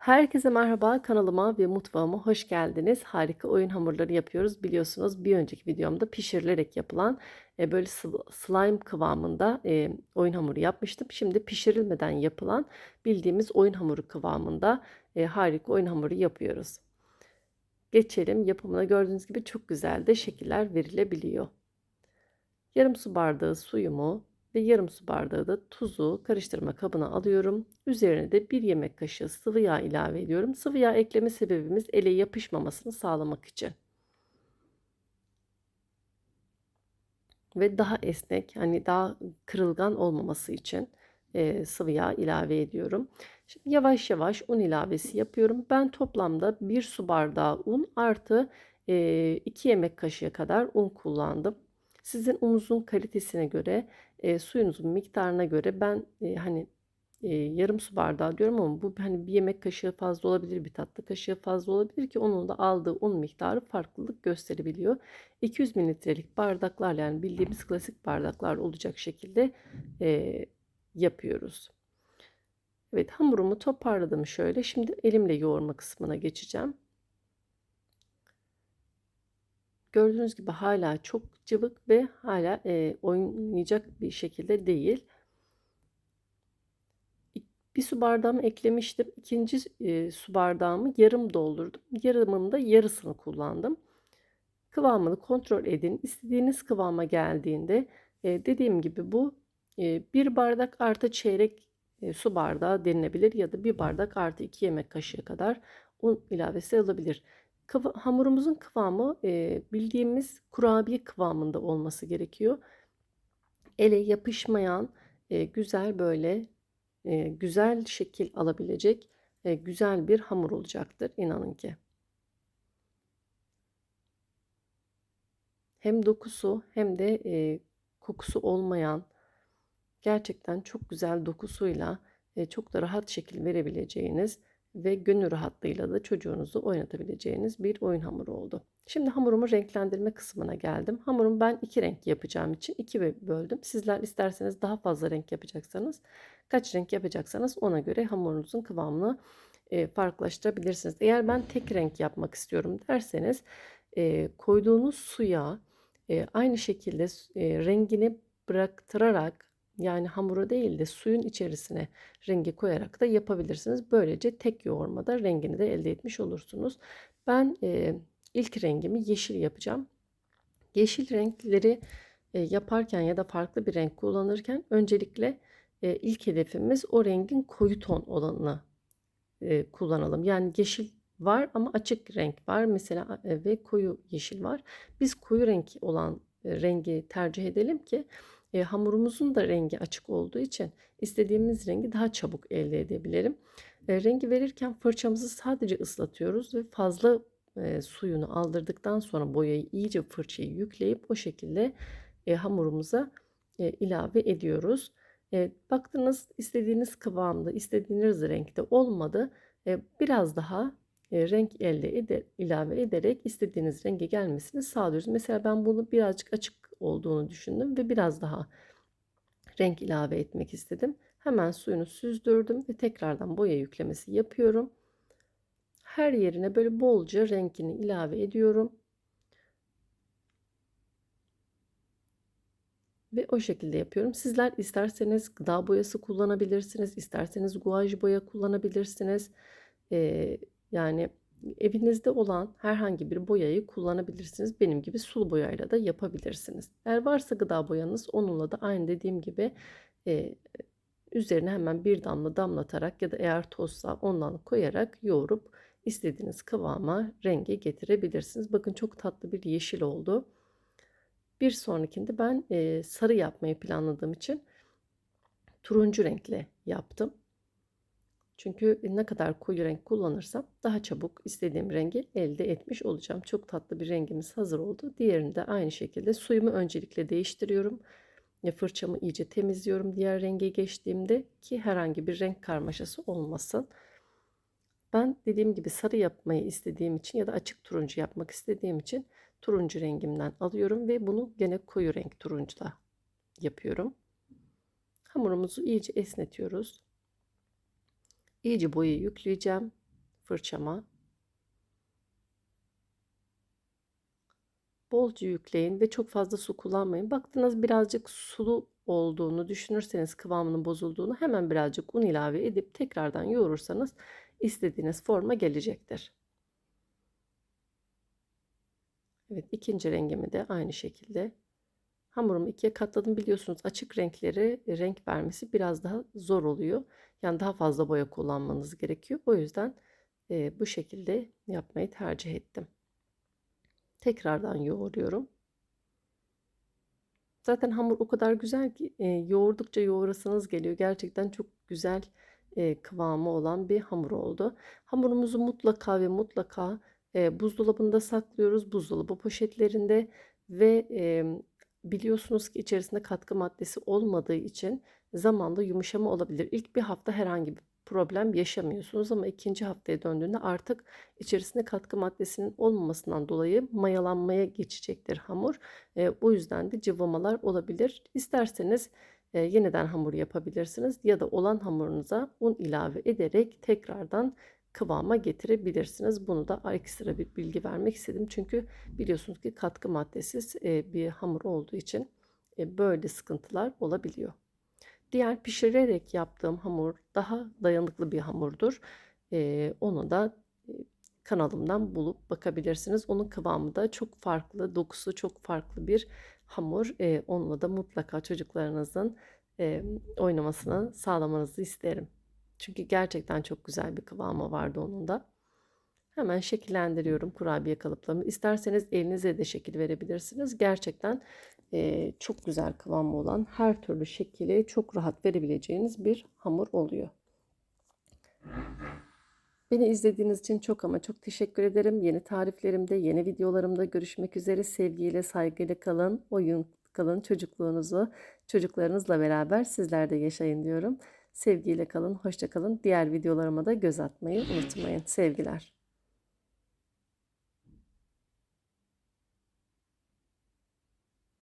Herkese merhaba kanalıma ve mutfağıma hoş geldiniz. Harika oyun hamurları yapıyoruz. Biliyorsunuz bir önceki videomda pişirilerek yapılan e, böyle sl- slime kıvamında e, oyun hamuru yapmıştım. Şimdi pişirilmeden yapılan bildiğimiz oyun hamuru kıvamında e, harika oyun hamuru yapıyoruz. Geçelim yapımına gördüğünüz gibi çok güzel de şekiller verilebiliyor. Yarım su bardağı suyumu ve yarım su bardağı da tuzu karıştırma kabına alıyorum. Üzerine de bir yemek kaşığı sıvı yağ ilave ediyorum. Sıvı yağ ekleme sebebimiz ele yapışmamasını sağlamak için. Ve daha esnek, hani daha kırılgan olmaması için e, sıvı yağ ilave ediyorum. Şimdi yavaş yavaş un ilavesi yapıyorum. Ben toplamda bir su bardağı un artı e, 2 yemek kaşığı kadar un kullandım. Sizin ununuzun kalitesine göre, e, suyunuzun miktarına göre ben e, hani e, yarım su bardağı diyorum ama bu hani bir yemek kaşığı fazla olabilir, bir tatlı kaşığı fazla olabilir ki onun da aldığı un miktarı farklılık gösterebiliyor. 200 mililitrelik bardaklarla yani bildiğimiz klasik bardaklar olacak şekilde e, yapıyoruz. Evet hamurumu toparladım şöyle. Şimdi elimle yoğurma kısmına geçeceğim. Gördüğünüz gibi hala çok cıvık ve hala e, oynayacak bir şekilde değil. Bir su bardağımı eklemiştim. İkinci e, su bardağımı yarım doldurdum. Yarımın da yarısını kullandım. Kıvamını kontrol edin. İstediğiniz kıvama geldiğinde e, dediğim gibi bu e, bir bardak artı çeyrek e, su bardağı denilebilir ya da bir bardak artı iki yemek kaşığı kadar un ilavesi alabilir. Kıva, hamurumuzun kıvamı e, bildiğimiz kurabiye kıvamında olması gerekiyor. Ele yapışmayan e, güzel böyle e, güzel şekil alabilecek e, güzel bir hamur olacaktır inanın ki. Hem dokusu hem de e, kokusu olmayan gerçekten çok güzel dokusuyla e, çok da rahat şekil verebileceğiniz ve gönül rahatlığıyla da çocuğunuzu oynatabileceğiniz bir oyun hamuru oldu. Şimdi hamurumu renklendirme kısmına geldim. Hamurumu ben iki renk yapacağım için iki böldüm. Sizler isterseniz daha fazla renk yapacaksanız kaç renk yapacaksanız ona göre hamurunuzun kıvamını e, farklılaştırabilirsiniz. Eğer ben tek renk yapmak istiyorum derseniz e, koyduğunuz suya e, aynı şekilde e, rengini bıraktırarak yani hamura değil de suyun içerisine rengi koyarak da yapabilirsiniz. Böylece tek yoğurmada rengini de elde etmiş olursunuz. Ben e, ilk rengimi yeşil yapacağım. Yeşil renkleri e, yaparken ya da farklı bir renk kullanırken öncelikle e, ilk hedefimiz o rengin koyu ton olanını e, kullanalım. Yani yeşil var ama açık renk var mesela e, ve koyu yeşil var. Biz koyu renk olan e, rengi tercih edelim ki e, hamurumuzun da rengi açık olduğu için istediğimiz rengi daha çabuk elde edebilirim. E, rengi verirken fırçamızı sadece ıslatıyoruz ve fazla e, suyunu aldırdıktan sonra boyayı iyice fırçayı yükleyip o şekilde e, hamurumuza e, ilave ediyoruz. E, baktınız istediğiniz kıvamda, istediğiniz renkte olmadı. E, biraz daha e, renk elde eder, ilave ederek istediğiniz rengi gelmesini sağlıyoruz. Mesela ben bunu birazcık açık olduğunu düşündüm ve biraz daha renk ilave etmek istedim. Hemen suyunu süzdürdüm ve tekrardan boya yüklemesi yapıyorum. Her yerine böyle bolca renkini ilave ediyorum. Ve o şekilde yapıyorum. Sizler isterseniz gıda boyası kullanabilirsiniz. isterseniz guaj boya kullanabilirsiniz. Ee, yani evinizde olan herhangi bir boyayı kullanabilirsiniz. Benim gibi sulu boyayla da yapabilirsiniz. Eğer varsa gıda boyanız onunla da aynı dediğim gibi e, üzerine hemen bir damla damlatarak ya da eğer tozsa ondan koyarak yoğurup istediğiniz kıvama rengi getirebilirsiniz. Bakın çok tatlı bir yeşil oldu. Bir sonrakinde ben e, sarı yapmayı planladığım için turuncu renkle yaptım. Çünkü ne kadar koyu renk kullanırsam daha çabuk istediğim rengi elde etmiş olacağım. Çok tatlı bir rengimiz hazır oldu. Diğerini de aynı şekilde suyumu öncelikle değiştiriyorum. Fırçamı iyice temizliyorum diğer renge geçtiğimde ki herhangi bir renk karmaşası olmasın. Ben dediğim gibi sarı yapmayı istediğim için ya da açık turuncu yapmak istediğim için turuncu rengimden alıyorum ve bunu gene koyu renk turuncula yapıyorum. Hamurumuzu iyice esnetiyoruz. İyice boyayı yükleyeceğim. fırçama. Bolca yükleyin ve çok fazla su kullanmayın. Baktınız birazcık sulu olduğunu düşünürseniz kıvamının bozulduğunu hemen birazcık un ilave edip tekrardan yoğurursanız istediğiniz forma gelecektir. Evet ikinci rengimi de aynı şekilde hamurumu ikiye katladım. Biliyorsunuz açık renkleri renk vermesi biraz daha zor oluyor. Yani daha fazla boya kullanmanız gerekiyor. O yüzden e, bu şekilde yapmayı tercih ettim. Tekrardan yoğuruyorum. Zaten hamur o kadar güzel ki e, yoğurdukça yoğurasınız geliyor. Gerçekten çok güzel e, kıvamı olan bir hamur oldu. Hamurumuzu mutlaka ve mutlaka e, buzdolabında saklıyoruz. Buzdolabı poşetlerinde ve e, biliyorsunuz ki içerisinde katkı maddesi olmadığı için zamanla yumuşama olabilir. İlk bir hafta herhangi bir problem yaşamıyorsunuz ama ikinci haftaya döndüğünde artık içerisinde katkı maddesinin olmamasından dolayı mayalanmaya geçecektir hamur. E, bu yüzden de cıvamalar olabilir. İsterseniz e, yeniden hamur yapabilirsiniz ya da olan hamurunuza un ilave ederek tekrardan kıvama getirebilirsiniz. Bunu da ekstra bir bilgi vermek istedim. Çünkü biliyorsunuz ki katkı maddesiz e, bir hamur olduğu için e, böyle sıkıntılar olabiliyor. Diğer pişirerek yaptığım hamur daha dayanıklı bir hamurdur. Ee, onu da e, kanalımdan bulup bakabilirsiniz. Onun kıvamı da çok farklı, dokusu çok farklı bir hamur. Onunla da mutlaka çocuklarınızın e, oynamasını sağlamanızı isterim. Çünkü gerçekten çok güzel bir kıvamı vardı onun da. Hemen şekillendiriyorum kurabiye kalıplarımı. İsterseniz elinize de şekil verebilirsiniz. Gerçekten e, çok güzel kıvamı olan her türlü şekili çok rahat verebileceğiniz bir hamur oluyor. Beni izlediğiniz için çok ama çok teşekkür ederim. Yeni tariflerimde, yeni videolarımda görüşmek üzere. Sevgiyle, saygıyla kalın. Oyun kalın. Çocukluğunuzu çocuklarınızla beraber sizler de yaşayın diyorum. Sevgiyle kalın, hoşça kalın. Diğer videolarıma da göz atmayı unutmayın. Sevgiler.